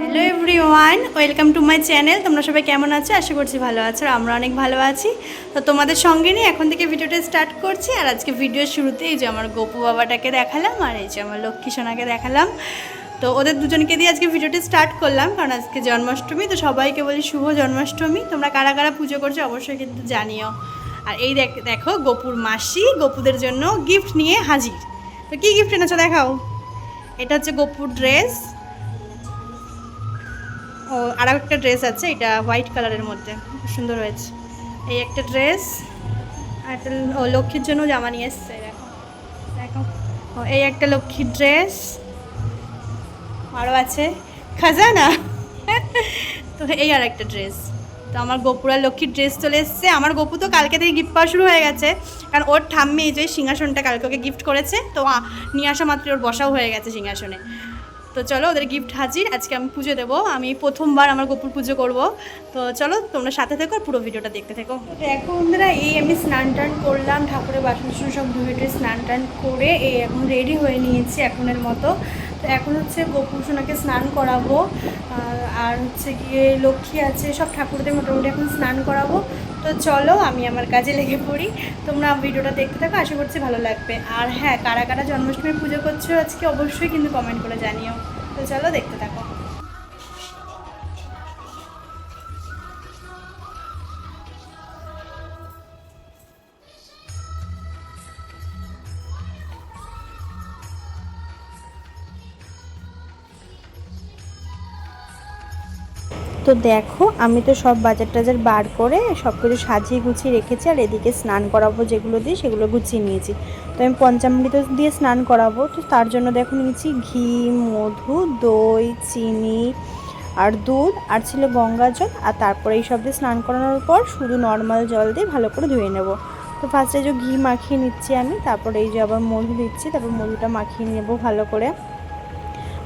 Hello welcome to my channel তোমরা সবাই কেমন আছো? আশা করছি ভালো আছো আমরা অনেক ভালো আছি। তো তোমাদের সঙ্গে নিয়ে এখন থেকে ভিডিওটা স্টার্ট করছি আর আজকে ভিডিওর শুরুতে এই যে আমার গোপু বাবাটাকে দেখালাম আর এই যে আমার লক্ষ্মী সোনাকে দেখালাম। তো ওদের দুজনকে দিয়ে আজকে ভিডিওটা স্টার্ট করলাম কারণ আজকে জন্মাষ্টমী, তো সবাইকে বলি শুভ জন্মাষ্টমী। তোমরা কারা কারা পুজো করছ অবশ্যই কিন্তু জানিও। আর এই দেখো গোপুর মাসি গোপুদের জন্য গিফট নিয়ে হাজির। তো কী গিফট এনেছো দেখাও। এটা হচ্ছে গোপুর ড্রেস ও আর একটা ড্রেস আছে, এটা হোয়াইট কালারের মধ্যে, খুব সুন্দর হয়েছে। এই একটা ড্রেস আর একটা ও, লক্ষ্মীর জন্য জামা নিয়ে এসছে, দেখো দেখো। ও, এই একটা লক্ষ্মীর ড্রেস আরও আছে। খাজানা? তো এই আর একটা ড্রেস তো আমার গোপুরা লক্ষ্মীর ড্রেস চলে এসছে। আমার গোপু তো কালকে থেকে গিফট পাওয়া শুরু হয়ে গেছে। কারণ ওর ঠাম্মি যে সিংহাসনটা কালকে ওকে গিফট করেছে, তো নিয়ে আসা মাত্র ওর বসাও হয়ে গেছে সিংহাসনে। তো চলো ওদের গিফট হাজির, আজকে আমি পুজো দেবো। আমি প্রথমবার আমার গোপুর পুজো করব। তো চলো, তোমরা সাথে থেকো পুরো ভিডিওটা দেখতে থেকো। তো এখন বন্ধুরা এই আমি স্নান টান করলাম, ঠাকুরের বাসন সব ধুয়ে স্নান টান করে এই এখন রেডি হয়ে নিয়েছি এখনের মতো। তো এখন হচ্ছে গোপুর সোনাকে স্নান করাবো আর হচ্ছে গিয়ে লক্ষ্মী আছে, সব ঠাকুরদের মোটামুটি এখন স্নান করাবো। তো চলো, আমি আমার কাজে লেগে পড়ি। তোমরা ভিডিওটা দেখতে থাকো, আশা করছি ভালো লাগবে। আর হ্যাঁ কারা কারা জন্মাষ্টমীর পুজো করছ আজকে অবশ্যই কিন্তু কমেন্ট করে জানিও। তো চলো দেখতে থাকো। তো দেখো, আমি তো সব বাজার টাজার বার করে সব কিছু সাজিয়ে গুছিয়ে রেখেছি আর এদিকে স্নান করাবো যেগুলো দিয়ে সেগুলো গুছিয়ে নিয়েছি। তো আমি পঞ্চামৃত দিয়ে স্নান করাবো। তো তার জন্য দেখো নিয়েছি ঘি, মধু, দই, চিনি আর দুধ আর ছিল গঙ্গা জল আর তারপরে এই সব দিয়ে স্নান করানোর পর শুধু নর্মাল জল দিয়ে ভালো করে ধুয়ে নেব। তো ফার্স্টে যে ঘি মাখিয়ে নিচ্ছি আমি, তারপরে এই যে আবার মধু দিচ্ছি, তারপর মধুটা মাখিয়ে নেব ভালো করে।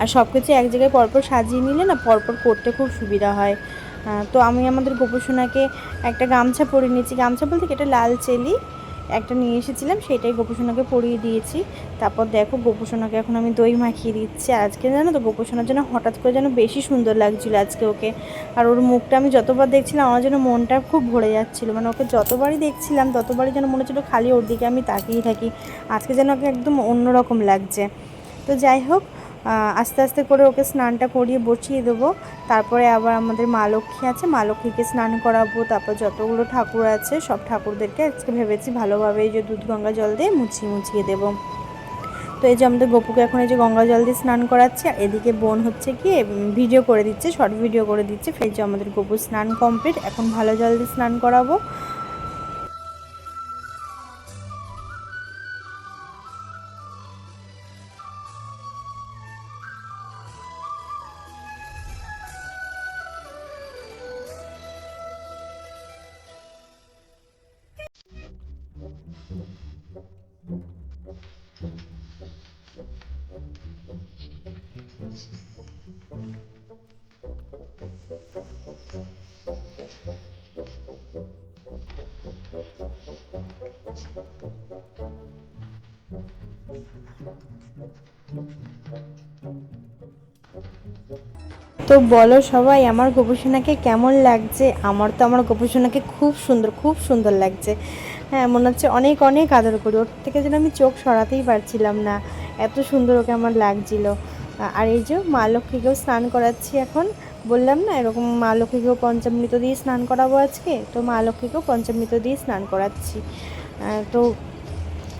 আর সব কিছু এক জায়গায় পরপর সাজিয়ে নিলে না পরপর করতে খুব সুবিধা হয়। তো আমি আমাদের গোপসোনাকে একটা গামছা পরিয়ে নিয়েছি। গামছা বলতে এটা লাল চেলি একটা নিয়ে এসেছিলাম সেটাই গোপসোনাকে পরিয়ে দিয়েছি। তারপর দেখো গোপসোনাকে এখন আমি দই মাখিয়ে দিচ্ছি। আজকে জানো তো গোপসোনার জন্য হঠাৎ করে যেন বেশি সুন্দর লাগছিল আজকে ওকে। আর ওর মুখটা আমি যতবার দেখছিলাম আমার যেন মনটা খুব ভরে যাচ্ছিল। মানে ওকে যতবারই দেখছিলাম ততবারই যেন মনে হচ্ছিল খালি ওর দিকে আমি তাকিয়ে থাকি। আজকে যেন ওকে একদম অন্যরকম লাগছে। তো যাই হোক আস্তে আস্তে করে ওকে স্নানটা করিয়ে বসিয়ে দেবো। তারপরে আবার আমাদের মা লক্ষ্মী আছে, মা লক্ষ্মীকে স্নান করাবো, তারপর যতগুলো ঠাকুর আছে, সব ঠাকুরদেরকে আজকে ভেবেছি ভালোভাবে এই যে দুধ গঙ্গা জল দিয়ে মুছিয়ে মুছিয়ে দেবো। তো এই যে আমাদের গপুকে এখন এই যে গঙ্গা জল দিয়ে স্নান করাচ্ছে এদিকে বোন হচ্ছে কি ভিডিও করে দিচ্ছে শর্ট ভিডিও করে দিচ্ছে, ফের যে আমাদের গপু স্নান কমপ্লিট এখন ভালো জল দিয়ে স্নান করাবো। তো বলো সবাই, আমার গোপসোনাকে কেমন লাগছে? আমার তো আমার গোপসোনাকে খুব সুন্দর খুব সুন্দর লাগছে। হ্যাঁ মনে হচ্ছে অনেক অনেক আদর করি। ওর থেকে যেন আমি চোখ সরাতেই পারছিলাম না, এত সুন্দর ওকে আমার লাগছিল। আর এই যে মা লক্ষ্মীকেও স্নান করাচ্ছি এখন। বললাম না, এরকম মা লক্ষ্মীকেও পঞ্চামৃত দিয়ে স্নান করাবো আজকে? তো মা লক্ষ্মীকেও পঞ্চামৃত দিয়ে স্নান করাচ্ছি। তো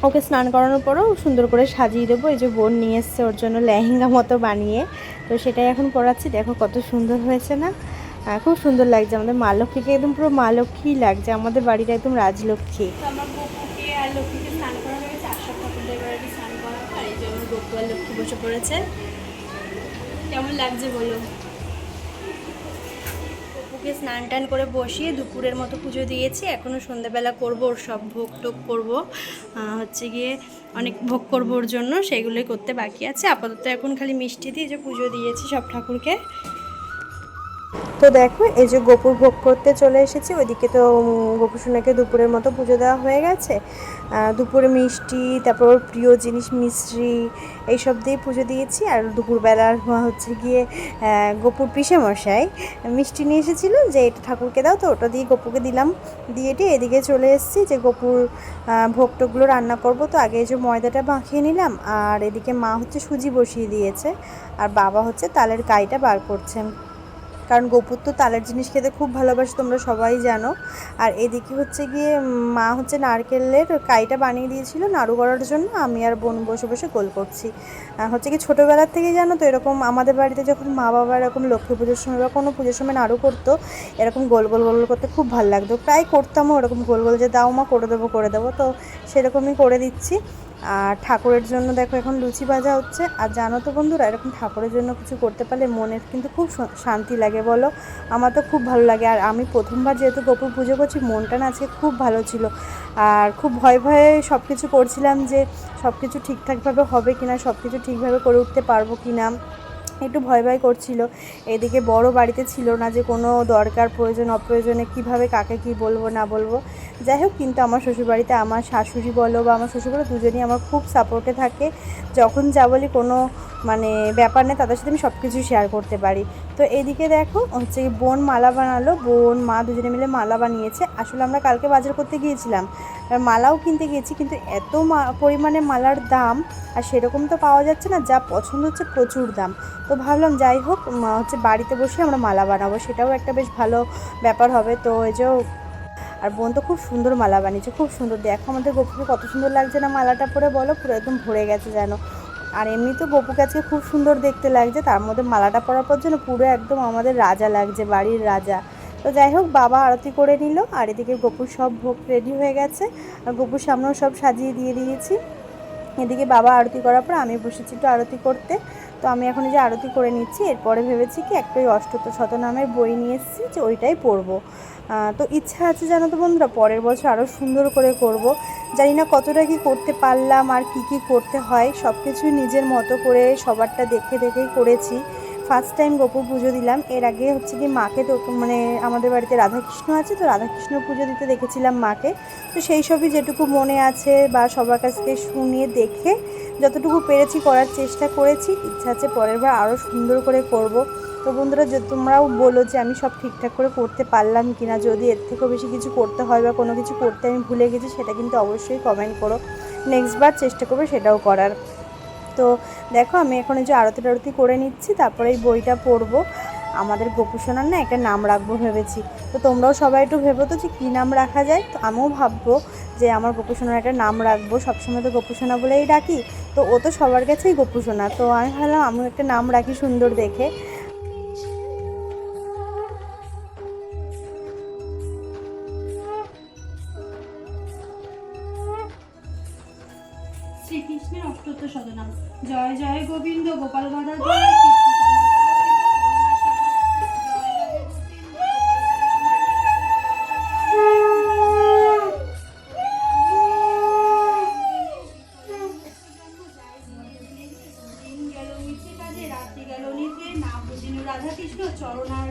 ওকে স্নান করানোর পরেও সুন্দর করে সাজিয়ে দেবো। এই যে বোন নিয়ে এসছে ওর জন্য লেহেঙ্গা মতো বানিয়ে। তো সেটাই এখন পরাচ্ছি। দেখো কত সুন্দর হয়েছে না? খুব সুন্দর লাগছে আমাদের মা লক্ষ্মীকে। একদম পুরো মা লক্ষ্মী লাগছে। আমাদের বাড়িটা একদম রাজলক্ষ্মী। লক্ষ্মী বসে পড়েছে। কেমন লাগছে বলো? গপুকে স্নান টান করে বসিয়ে দুপুরের মতো পুজো দিয়েছি। এখনও সন্ধ্যাবেলা করব, ওর সব ভোগ টোক করব। হচ্ছে গিয়ে অনেক ভোগ করব ওর জন্য সেগুলোই করতে বাকি আছে। আপাতত এখন খালি মিষ্টি দিয়ে যে পুজো দিয়েছি সব ঠাকুরকে। তো দেখো এই যে গোপুর ভোগ করতে চলে এসেছি ওইদিকে তো গোপুর সোনাকে দুপুরের মতো পুজো দেওয়া হয়ে গেছে। দুপুরে মিষ্টি তারপর প্রিয় জিনিস মিষ্টি এইসব দিয়ে পুজো দিয়েছি। আর দুপুরবেলার হচ্ছে গিয়ে গোপুর পিসে মশাই মিষ্টি নিয়ে এসেছিল যে এটা ঠাকুরকে দাও। তো ওটা দিয়ে গোপুকে দিলাম। দিয়ে এটি এদিকে চলে এসেছি যে গোপুর আহ, ভোগ টোগগুলো রান্না করব। তো আগে যে ময়দাটা মাখিয়ে নিলাম। আর এদিকে মা হচ্ছে সুজি বসিয়ে দিয়েছে। আর বাবা হচ্ছে তালের কাইটা বার করছেন কারণ গোপুর তো তালের জিনিস খেতে খুব ভালোবাসে, তোমরা সবাই জানো। আর এদিকে হচ্ছে গিয়ে মা হচ্ছে নারকেলের কাইটা বানিয়ে দিয়েছিল নাড়ু করার জন্য, আমি আর বোন বসে বসে গোল করছি। হচ্ছে কি ছোটোবেলার থেকেই জানো তো এরকম আমাদের বাড়িতে যখন মা বাবা এরকম লক্ষ্মী পুজোর সময় বা কোনো পুজোর সময় নাড়ু করতো, এরকম গোল গোল গোল করতে খুব ভালো লাগতো। প্রায় করতামও ওরকম গোল গোল যে দাও মা করে দেবো করে দেবো, তো সেরকমই করে দিচ্ছি। আর ঠাকুরের জন্য দেখো এখন লুচি ভাজা হচ্ছে। আর জানো তো বন্ধুরা, এরকম ঠাকুরের জন্য কিছু করতে পারলে মনের কিন্তু খুব শান্তি লাগে বলো। আমার তো খুব ভালো লাগে। আর আমি প্রথমবার যেহেতু গোপুর পুজো করছি, মনটা না আজকে খুব ভালো ছিল। আর খুব ভয় ভয়ে সব কিছু করছিলাম যে সব কিছু ঠিকঠাকভাবে হবে কিনা সব কিছু ঠিকভাবে করে উঠতে পারব কিনা। একটু ভয় ভয় করছিল। এদিকে বড় বাড়িতে ছিল না যে কোনো দরকার, প্রয়োজন, অপ্রয়োজনে কীভাবে কাকে কি বলব, না বলব। যাই হোক, কিন্তু আমার শ্বশুরবাড়িতে আমার শাশুড়ি বলো বা আমার শ্বশুর বলো দুজনেই আমার খুব সাপোর্টে থাকে। যখন যা বলি কোনো মানে ব্যাপার নেই, তাদের সাথে আমি সব কিছু শেয়ার করতে পারি। তো এদিকে দেখো, হচ্ছে বোন মালা বানালো, বোন, মা দুজনে মিলে মালা বানিয়েছে। আসলে আমরা কালকে বাজার করতে গিয়েছিলাম, মালাও কিনতে গিয়েছি, কিন্তু এত পরিমাণে মালার দাম, আর সেরকম তো পাওয়া যাচ্ছে না, যা পছন্দ হচ্ছে প্রচুর দাম। তো ভাবলাম যাই হোক হচ্ছে বাড়িতে বসে আমরা মালা বানাবো। সেটাও একটা বেশ ভালো ব্যাপার হবে। তো এই যে আর বোন তো খুব সুন্দর মালা বানিয়েছে, খুব সুন্দর। দেখো আমাদের গপুকে কত সুন্দর লাগছে না মালাটা পরে বলো, পুরো একদম ভরে গেছে যেন। আর এমনি তো গপুকে আজকে খুব সুন্দর দেখতে লাগছে, তার মধ্যে মালাটা পরার পর যেন পুরো একদম আমাদের রাজা লাগছে, বাড়ির রাজা। তো যাই হোক, বাবা আরতি করে নিল, আর এদিকে গপুর সব ভোগ রেডি হয়ে গেছে। আর গপুর সামনেও সব সাজিয়ে দিয়ে দিয়েছি। এদিকে বাবা আরতি করার পর আমি বসেছি একটু আরতি করতে। তো আমি এখন এই যে আরতি করে নিচ্ছি, এরপরে ভেবেছি কি একটা ওই অষ্টত শতনামের বই নিয়ে এসেছি যে ওইটাই পড়ব। তো ইচ্ছা আছে জানো তো বন্ধুরা, পরের বছর আরও সুন্দর করে করব। জানি না কতটা কি করতে পারলাম আর কি কি করতে হয় সব কিছুই নিজের মতো করে সবারটা দেখে দেখেই করেছি। ফার্স্ট টাইম গোপুর পুজো দিলাম। এর আগে হচ্ছে কি মাকে তো মানে আমাদের বাড়িতে রাধাকৃষ্ণ আছে, তো রাধাকৃষ্ণ পুজো দিতে দেখেছিলাম মাকে। তো সেই সবই যেটুকু মনে আছে বা সবার কাছ থেকে শুনিয়ে দেখে যতটুকু পেরেছি করার চেষ্টা করেছি, ইচ্ছা আছে পরের বার আরও সুন্দর করে করব। তো বন্ধুরা, যে তোমরাও বলো যে আমি সব ঠিকঠাক করে করতে পারলাম কি না যদি এর থেকেও বেশি কিছু করতে হয় বা কোনো কিছু করতে আমি ভুলে গেছি, সেটা কিন্তু অবশ্যই কমেন্ট করো। নেক্সট বার চেষ্টা করবে সেটাও করার। তো দেখো আমি এখন এই যে আরতি টারতি করে নিচ্ছি, তারপরে এই বইটা পড়ব। আমাদের গোপুসোনার না একটা নাম রাখব ভেবেছি। তো তোমরাও সবাই একটু ভেবো তো যে কী নাম রাখা যায়। তো আমিও ভাববো যে আমার গোপুসোনার একটা নাম রাখব। সবসময় তো গোপুসোনা বলেই ডাকি। তো ও তো সবার কাছেই গোপুসোনা। তো আমি ভাবলাম আমিও একটা নাম রাখি সুন্দর দেখে। অষ্টত্ব শতনাম। জয় জয় গোবিন্দ, গোপাল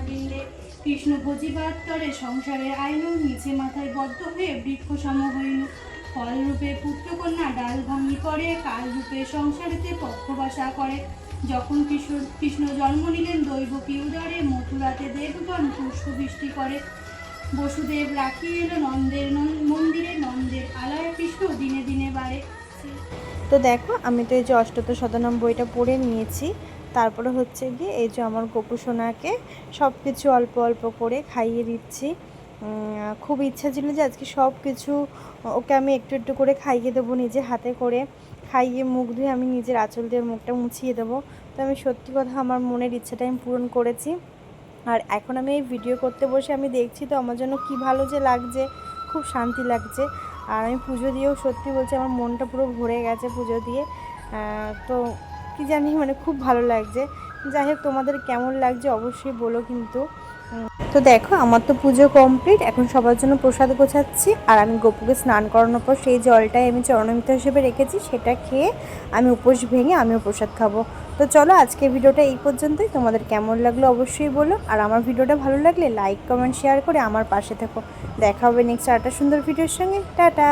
বৃন্দে কৃষ্ণ ভোজিবাত্তরে সংসারের আইন নিচে মাথায় বদ্ধ হয়ে বৃক্ষ সম হইল। ফল রূপে পুত্রকন্যা ডাল ভাঙি করে কাল রূপে সংসারেতে পক্ষবাসা করে। যখন কৃষ্ণ কৃষ্ণ জন্ম নিলেন দৈবকী উদরে মথুরাতে দেবগণ পুষ্পবৃষ্টি করে। বসুদেব রাখি এলো নন্দের নন- মন্দিরে, নন্দের আলয় কৃষ্ণ দিনে দিনে বাড়ে। তো দেখো, আমি তো এই যে অষ্টত শতনাম বইটা পড়ে নিয়েছি। তারপরে হচ্ছে গিয়ে এই যে আমার গোপু সোনাকে সব কিছু অল্প অল্প করে খাইয়ে দিচ্ছি। খুব ইচ্ছা ছিল যে আজকে সব কিছু ওকে আমি একটু একটু করে খাইয়ে দেবো নিজে হাতে করে। খাইয়ে মুখ ধুয়ে আমি নিজের আঁচল দিয়ে মুখটা মুছিয়ে দেবো। তো আমি সত্যি কথা আমার মনের ইচ্ছাটা আমি পূরণ করেছি। আর এখন আমি এই ভিডিও করতে বসে আমি দেখছি তো আমার জন্য কী ভালো যে লাগছে, খুব শান্তি লাগছে। আর আমি পুজো দিয়েও সত্যি বলছি আমার মনটা পুরো ভরে গেছে পুজো দিয়ে। তো কি জানি মানে খুব ভালো লাগছে। যাই হোক, তোমাদের কেমন লাগছে অবশ্যই বলো কিন্তু। তো দেখো, আমার তো পুজো কমপ্লিট এখন সবার জন্য প্রসাদ গোছাচ্ছি, আর আমি গপুকে স্নান করানোর পর সেই জলটাই আমি চরণমিত হিসেবে রেখেছি, সেটা খেয়ে আমি উপোস ভেঙে আমিও প্রসাদ খাব। তো চলো আজকে ভিডিওটা এই পর্যন্তই, তোমাদের কেমন লাগল অবশ্যই বলো, আর আমার ভিডিওটা ভালো লাগলে লাইক কমেন্ট শেয়ার করে আমার পাশে থেকো। দেখা হবে নেক্সট আরেকটা সুন্দর ভিডিওর সঙ্গে। টাটা!